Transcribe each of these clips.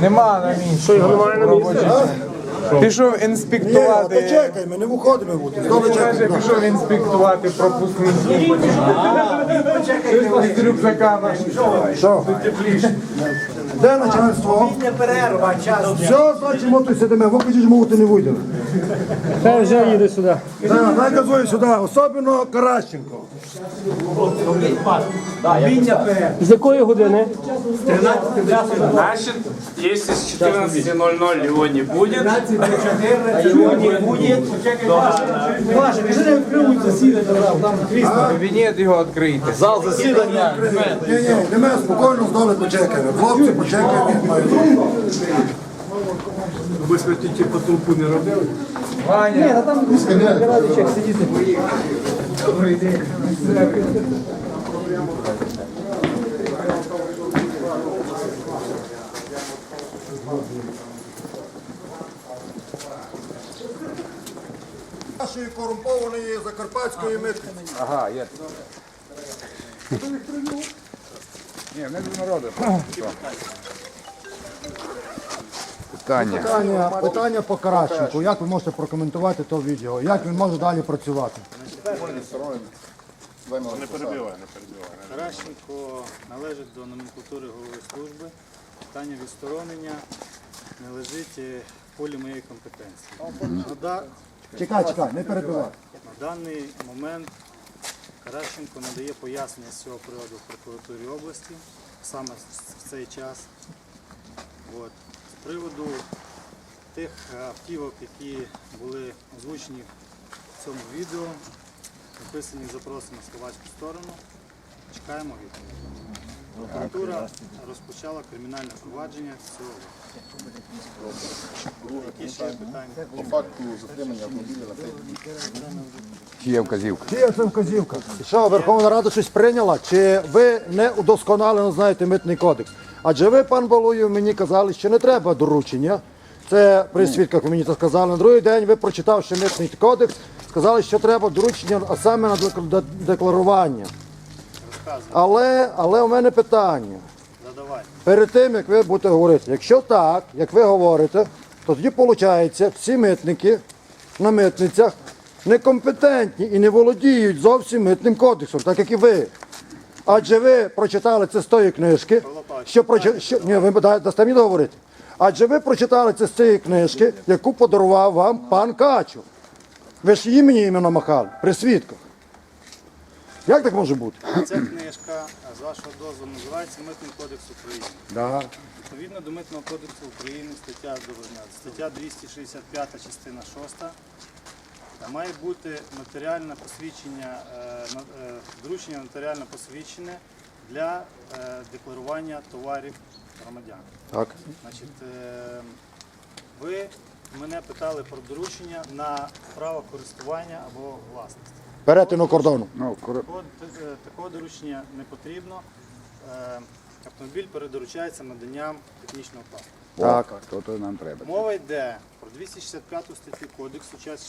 Нема на місці. Що його немає на місці? Пішов інспектувати. Ні, чекай, ми не виходимо бути. Хто Каже, пішов інспектувати пропускники. Щось з рюкзаками. Що? Де начальство? перерва, час. Все, значить, ми тут сидимо. Ви хочеш мовити не вийдемо. Та вже їде сюди. Так, дай сюди, особливо Каращенко. З якої години? 13. Значит, если с 14.00 его не будет, Сьогодні буде. Паша, кажи, не відкривуть засідання, там крісло. Кабінет його відкрийте. Зал засідання. Ні, ні, не ми спокійно здали почекаємо. Хлопці почекаємо, як мають бути. Ваня, Нашої корумпованої закарпатської митниці. Ага, є. Ні, не до народу. Питання. Питання, питання по Каращенку. Як ви можете прокоментувати то відео? Як він може далі працювати? Таращенко належить до номенклатури голови служби. Питання відсторонення не лежить е, в полі моєї компетенції. На, да- Чекай, чекай, не перебивай. на даний момент Таращенко надає пояснення з цього приводу в прокуратурі області саме в цей час. От. З приводу тих автівок, які були озвучені в цьому відео, написані запроси на словацьку сторону. Чекаємо відповідь. Прокуратура розпочала кримінальне провадження з цього. Які ще є питання? Чи є вказівка? Чи є це вказівка? Що, Верховна Рада щось прийняла? Чи ви не удосконалено знаєте митний кодекс? Адже ви, пан Балуєв, мені казали, що не треба доручення. Це при свідках ви мені це сказали. На другий день ви, прочитавши митний кодекс, сказали, що треба доручення, а саме на декларування. Але, але у мене питання. Перед тим, як ви будете говорити, якщо так, як ви говорите, то тоді виходить, всі митники на митницях некомпетентні і не володіють зовсім митним кодексом, так як і ви. Адже ви прочитали це з тої книжки, що прочи... що... Ні, ви дасте мені договорити. Адже ви прочитали це з цієї книжки, яку подарував вам пан Качур. Ви ж імені іменно махали при свідках. Як так може бути? Ця книжка, з вашого дозволу, називається Митний кодекс України. Да. Відповідно до Митного кодексу України, стаття, стаття 265, частина 6, має бути нотаріальне посвідчення, е, е, доручення нотаріально посвідчене для е, декларування товарів громадян. Так. Значить, ви мене питали про доручення на право користування або власності. Перетину кордону. Ну, кор- Такого, такого доручення не потрібно. Е, Автомобіль передоручається наданням технічного паспорта. Так. то, то нам треба. Мова йде про 265 статтю кодексу, час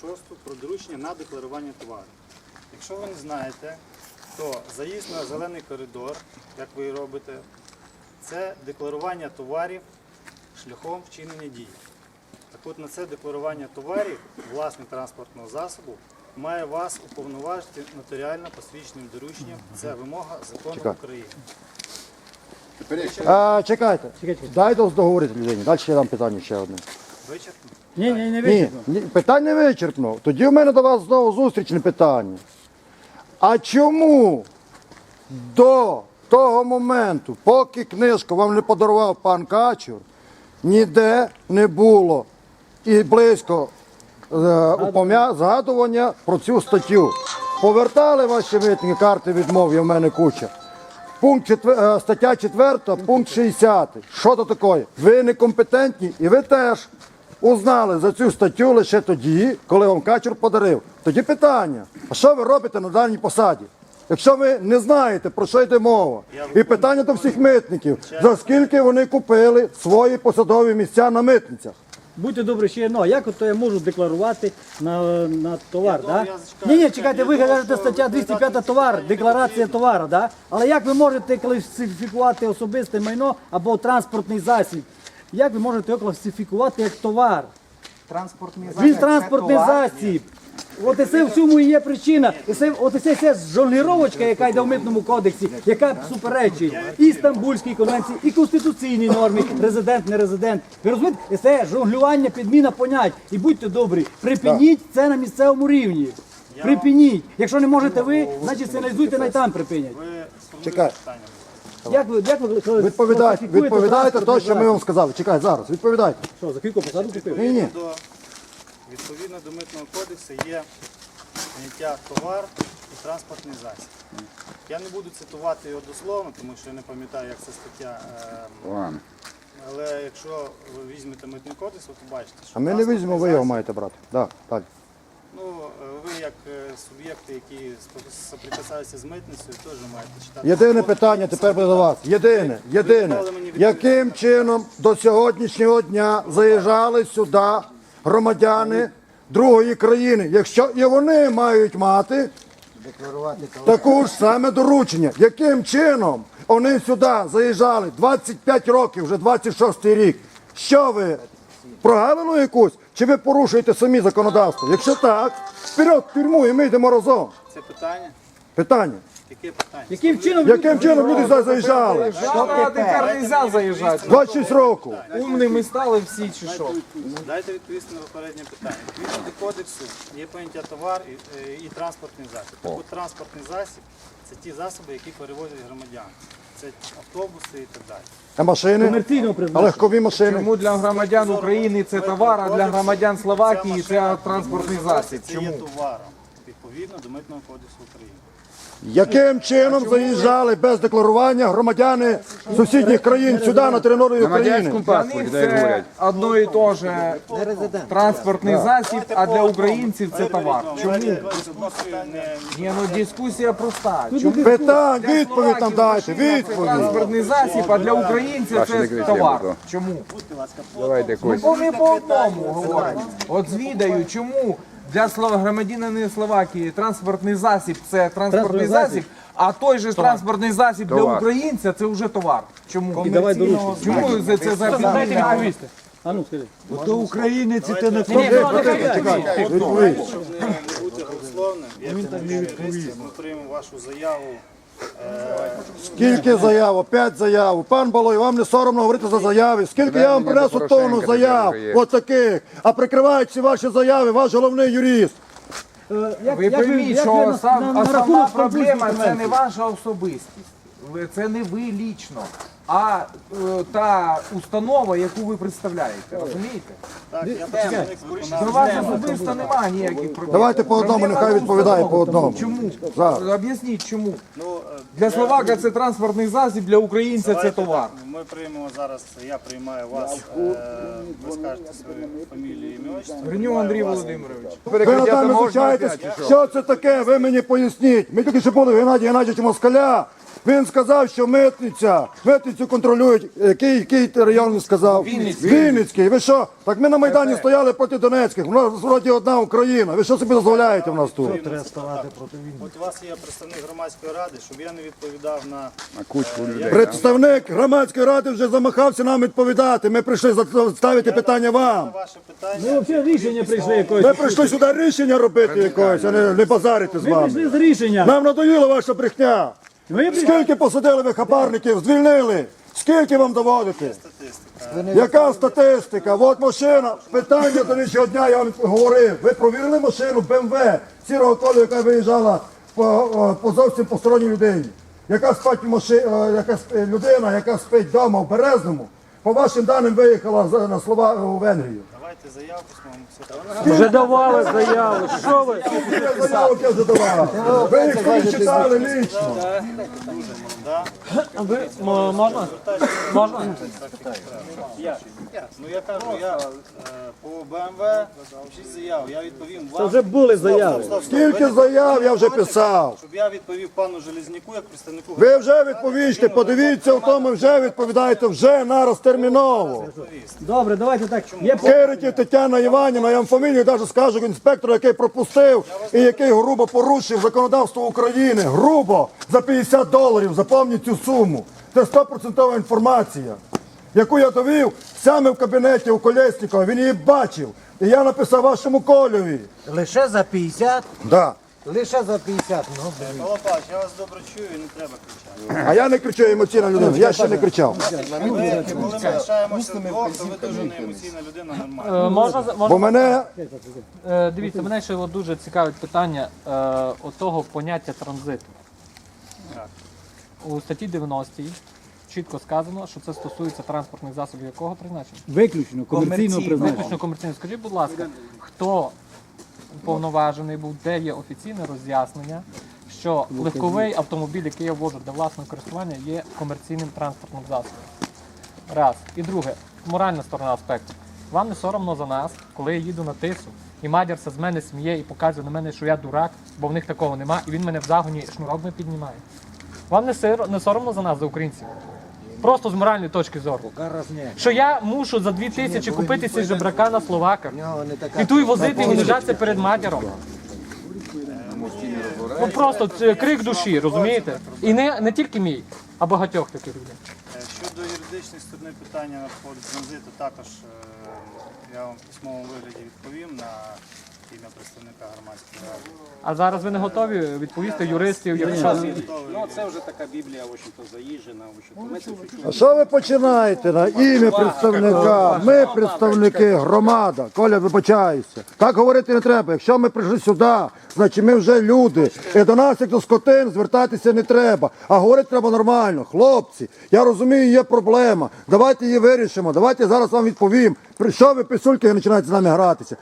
6 про доручення на декларування товарів. Якщо ви не знаєте, то заїзд на зелений коридор, як ви і робите, це декларування товарів шляхом вчинення дій. Так от на це декларування товарів власник транспортного засобу має вас уповноважити нотаріально посвідченим дорученням. Це вимога закону України. А, чекайте, дайте договорити людині. Далі я дам питання ще одне. Вичерпно? Ні, ні, не Ні, ні, питання вичерпно. Тоді в мене до вас знову зустрічне питання. А чому до того моменту, поки книжку вам не подарував пан Качур, ніде не було і близько упомя- згадування про цю статтю? Повертали ваші митні карти відмов, є в мене куча. Пункт четвер- е, стаття 4, пункт 60. Що то таке? Ви некомпетентні і ви теж узнали за цю статтю лише тоді, коли вам Качур подарив. Тоді питання: а що ви робите на даній посаді? Якщо ви не знаєте, про що йде мова, і питання до всіх митників, за скільки вони купили свої посадові місця на митницях? Будьте добрі, ще одно. Як от то я можу декларувати на, на товар? Я Да? Ні, ні, чекайте, ви кажете стаття 205 товар, декларація товару, да? Але як ви можете класифікувати особисте майно або транспортний засіб? Як ви можете його класифікувати як товар? Транспортний Він транспортний засіб. От і це в цьому і є причина. І це, от і це, це жонгліровочка, яка йде в митному кодексі, яка суперечить і Стамбульській конвенції, і конституційній нормі, резидент, не резидент. Ви розумієте? І це жонглювання, підміна понять. І будьте добрі, припиніть це на місцевому рівні. Припиніть. Якщо не можете ви, значить сигналізуйте, най там припинять. Чекай. Як ви, як ви Відповідайте, класифікуєте відповідайте те, транспортний що ми вам сказали. Чекай, зараз, відповідайте. Що, за кілька посаду купив? Ні, ні. Відповідно до, відповідно до митного кодексу є поняття товар і транспортний засіб. Я не буду цитувати його дословно, тому що я не пам'ятаю, як це стаття. е, Ладно. Але якщо ви візьмете митний кодекс, ви побачите, що А ми не транспортний візьмемо, ви його засіб- маєте брати. Да, далі. Суб'єкти, які соприкасаються з митницею, теж маєте читати. Єдине питання тепер буде до вас. Єдине, єдине. Яким чином до сьогоднішнього дня заїжджали сюди громадяни другої країни, якщо і вони мають мати таку ж саме доручення? Яким чином вони сюди заїжджали 25 років, вже 26 рік? Що ви? Прогалину якусь? Чи ви порушуєте самі законодавство? Якщо так, вперед в тюрму і ми йдемо разом. Це питання? Питання. Яке питання? Яким чином Яким чином люди сюди заїжджали? На ДК нельзя заїжджати. 26 років. Умними стали всі чи що? Дайте відповісти на попереднє питання. Відповідно до кодексу є поняття товар і, е, і транспортний засіб. Так от транспортний засіб це ті засоби, які перевозять громадян. Це автобуси і так далі. А машини? комерційного А призначення? легкові машини? Чому для громадян України це товар, а для громадян Словакії це транспортний засіб? Це є Чому? товаром відповідно до митного кодексу України. Яким чином заїжджали без декларування громадяни сусідніх країн сюди на територію України? радянському паспорті, дай говорять. одно і те ж транспортний засіб, а для українців це товар. Чому? Ні, ну дискусія проста. Чому Питань, відповідь нам дайте, відповідь. транспортний засіб, а для українців це товар? Чому? Давайте Ну, якось. ми по одному говоримо. От звідаю, чому для слова громадянина Словакії транспортний засіб це транспортний Транспортний засіб, а той же транспортний засіб для Товар. українця це вже товар. Чому? І давай. Чому це, це за? А ну скажи. Відповідь. Щоб не бути голословним, я юрист, ми приймемо вашу заяву. Скільки заяв? П'ять заяв. Пан Балой, вам не соромно говорити за заяви. Скільки я вам принесу тонну заяв? тепер є. От таких. А прикривають всі ваші заяви, ваш головний юрист. Е, як- Ви як пойміть, як що на- сам, на- на основна проблема це не ваша особистість. Це не ви лічно, а е, та установа, яку ви представляєте. Розумієте? Так, я До вас особисто немає ніяких проблем. Давайте по одному, Проблема нехай відповідає по одному. Чому? Зараз. Об'ясніть, чому? Ну, е, Для словака це транспортний засіб, для українця це давайте товар. так, Ми приймемо зараз, я приймаю вас, е, ви скажете свою фамілію, ім'я, отчество. Гриню Андрій. Володимирович. Ви нами знущаєтесь? Що це таке? Ви мені поясніть. Ми тільки що були в Геннадія Геннадійовича Москаля. Він сказав, що митниця, митницю контролюють. Який, який район сказав? Вінницький. Вінницький. Ви що? Так ми на Майдані стояли проти Донецьких. У нас вроді одна Україна. Ви що собі дозволяєте в нас тут? Треба ставати проти війни. От у вас є представник громадської ради, щоб я не відповідав на На кучку людей. Представник громадської ради вже замахався нам відповідати. Ми прийшли за- ставити питання вам. ваше питання. Взагалі рішення прийшли якось. Ми прийшли сюди рішення робити якось, а не, не базарити з Ми вами. прийшли з рішення. Нам надоїла ваша брехня. Ми Скільки посадили ви хабарників, звільнили? Скільки вам доводити? Яка статистика? От машина. Питання до іншого дня я вам говорив. Ви провірили машину БМВ сірого кольору, яка виїжджала по, по зовсім посторонній людині. Яка спать маши... яка людина, яка спить вдома в Березному, по вашим даним виїхала на слова у Венгрію. Давайте заявку своєму Вже давали заяву. Що ви? Я заяву я задавав. Ви їх собі читали лічно. Ви м- можна? Можна? Ну я кажу, я е, по БМВ шість заяв, я відповім вам. вже були заяви. Скільки заяв я вже писав? Щоб я відповів пану Железняку як представнику. Ви вже відповісте, подивіться в тому, вже відповідаєте вже нараз терміново. Добре, давайте так. Є по- Тетяна Іванівна, я вам фамілію навіть скажу інспектора, який пропустив і який грубо порушив законодавство України. Грубо за 50 доларів. Запам'ятайте цю суму. Це 100% інформація, яку я довів саме в кабінеті у Колєснікова. Він її бачив. І я написав вашому колеві. Лише за 50? Да. Лише за 50, ну, блін. Павло Павлович, я вас добре чую і не треба кричати. А я не кричу емоційна людина, я ще не кричав. Ви, коли ми лишаємося вдвох, то ви дуже не емоційна людина, нормально. Е, Можна, Бо можна мене Е, дивіться, мене ще от дуже цікавить питання е, отого поняття транзиту. Так. У статті 90 чітко сказано, що це стосується транспортних засобів якого призначення? Виключно комерційного призначення. Виключно комерційно. Скажіть, будь ласка, хто уповноважений був, де є офіційне роз'яснення, що легковий автомобіль, який я ввожу для власного користування, є комерційним транспортним засобом. Раз. І друге, моральна сторона аспекту. Вам не соромно за нас, коли я їду на тису, і мадярся з мене сміє і показує на мене, що я дурак, бо в них такого нема, і він мене в загоні шнурок не піднімає. Вам не соромно за нас, за українців? Просто з моральної точки зору. Що я мушу за дві тисячі купити цей жебрака на словаках і ту й возити і унижатися перед матіром. Ну просто це крик душі, розумієте? І не, не тільки мій, а багатьох таких людей. Е, Щодо юридичної сторони питання навколо транзиту, також е, я вам в письмовому вигляді відповім на ім'я представника громадської ради. А зараз ви не готові відповісти юристів, якщо Ну, це вже така біблія. А що ви починаєте на ім'я представника? Ми представники, громада. Коля, вибачаюся. Так говорити не треба. Якщо ми прийшли сюди, значить ми вже люди. І до нас, як до скотин, звертатися не треба. А говорити треба нормально. Хлопці, я розумію, є проблема. Давайте її вирішимо. Давайте я зараз вам відповім. При що ви писульки починаєте з нами гратися?